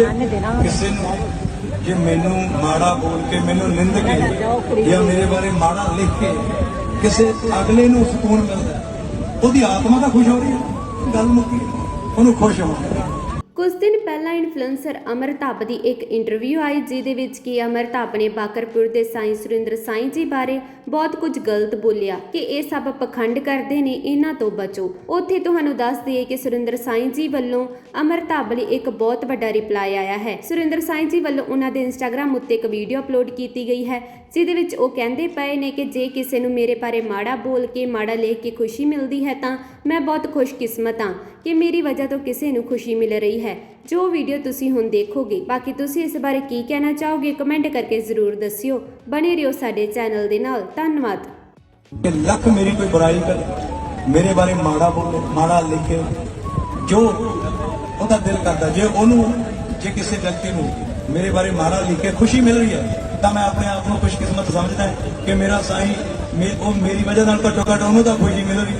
ਜਾਣ ਨਹੀਂ ਦੇਣਾ। ਕਿਸੇ ਨੂੰ ਜੇ ਮੈਨੂੰ ਮਾੜਾ ਬੋਲ ਕੇ ਮੈਨੂੰ ਨਿੰਦ ਕੇ ਜਾਂ ਮੇਰੇ ਬਾਰੇ ਮਾੜਾ ਲਿਖ ਕੇ ਕਿਸੇ ਅਗਲੇ ਨੂੰ ਸਕੂਨ ਮਿਲਦਾ ਉਹਦੀ ਆਤਮਾ ਤਾਂ ਖੁਸ਼ ਹੋ ਰਹੀ ਹੈ ਗੱਲ ਮੁੱਕੀ ਉਹਨੂੰ ਖੁਸ਼ ਹੋਣਾ ਕੁਝ ਦਿਨ ਪਹਿਲਾਂ ਇਨਫਲੂਐਂਸਰ ਅਮਰਤਾਪ ਦੀ ਇੱਕ ਇੰਟਰਵਿਊ ਆਈ, ਜਿਹਦੇ ਵਿੱਚ ਕਿ ਅਮਰਤਾਪ ਨੇ ਬਾਕਰਪੁਰ ਦੇ ਸਾਈਂ ਸੁਰਿੰਦਰ ਸਾਈਂ ਜੀ ਬਾਰੇ ਬਹੁਤ ਕੁਝ ਗਲਤ ਬੋਲਿਆ ਕਿ ਇਹ ਸਭ ਪਖੰਡ ਕਰਦੇ ਨੇ, ਇਹਨਾਂ ਤੋਂ ਬਚੋ। ਉੱਥੇ ਤੁਹਾਨੂੰ ਦੱਸ ਦਈਏ ਕਿ ਸੁਰਿੰਦਰ ਸਾਈਂ ਜੀ ਵੱਲੋਂ ਅਮਰਤਾਪ ਲਈ ਇੱਕ ਬਹੁਤ ਵੱਡਾ ਰਿਪਲਾਈ ਆਇਆ ਹੈ। ਸੁਰਿੰਦਰ ਸਾਈਂ ਜੀ ਵੱਲੋਂ ਉਹਨਾਂ ਦੇ ਇੰਸਟਾਗ੍ਰam ਉੱਤੇ ਇੱਕ ਵੀਡੀਓ ਅਪਲੋਡ ਕੀਤੀ ਗਈ ਹੈ, ਜਿਹਦੇ ਵਿੱਚ ਉਹ ਕਹਿੰਦੇ ਪਏ ਨੇ ਕਿ ਜੇ ਕਿਸੇ ਨੂੰ ਮੇਰੇ ਬਾਰੇ ਮਾੜਾ ਬੋਲ ਕੇ, ਮਾੜਾ ਲਿਖ ਕੇ ਖੁਸ਼ੀ ਮਿਲਦੀ ਹੈ ਤਾਂ ਮੈਂ ਬਹੁਤ ਖੁਸ਼ਕਿਸਮਤ ਹਾਂ ਕਿ ਮੇਰੀ ਵਜ੍ਹਾ ਤੋਂ ਕਿਸੇ ਨੂੰ ਖੁਸ਼ੀ ਮਿਲ ਰਹੀ ਹੈ ਜੋ ਵੀਡੀਓ ਤੁਸੀਂ ਹੁਣ ਦੇਖੋਗੇ, ਬਾਕੀ ਤੁਸੀਂ ਇਸ ਬਾਰੇ ਕੀ ਕਹਿਣਾ ਚਾਹੋਗੇ, ਕਮੈਂਟ ਕਰਕੇ ਜ਼ਰੂਰ ਦੱਸਿਓ। ਬਣੇ ਰਹੋ ਸਾਡੇ ਚੈਨਲ ਦੇ ਨਾਲ। ਧੰਨਵਾਦ। ਕਿ ਲੱਖ ਮੇਰੀ ਕੋਈ ਬੁਰਾਈ ਕਰੇ, ਮੇਰੇ ਬਾਰੇ ਮਾੜਾ ਬੋਲੇ, ਮਾੜਾ ਲਿਖੇ। ਜੋ ਉਹਦਾ ਦਿਲ ਕਰਦਾ, ਜੇ ਉਹਨੂੰ, ਜੇ ਕਿਸੇ ਵਿਅਕਤੀ ਨੂੰ ਮੇਰੇ ਬਾਰੇ ਮਾੜਾ ਲਿਖੇ, ਖੁਸ਼ੀ ਮਿਲ ਰਹੀ ਹੈ, ਤਾਂ ਮੈਂ ਆਪਣੇ ਆਪ ਨੂੰ ਖੁਸ਼ਕਿਸਮਤ ਸਮਝਦਾ ਕਿ ਮੇਰਾ ਸਾਈਂ ਉਹ ਮੇਰੀ ਵਜ੍ਹਾ ਨਾਲ ਘੱਟੋ ਘੱਟ ਉਹਨੂੰ ਤਾਂ ਖੁਸ਼ੀ ਮਿਲ ਰਹੀ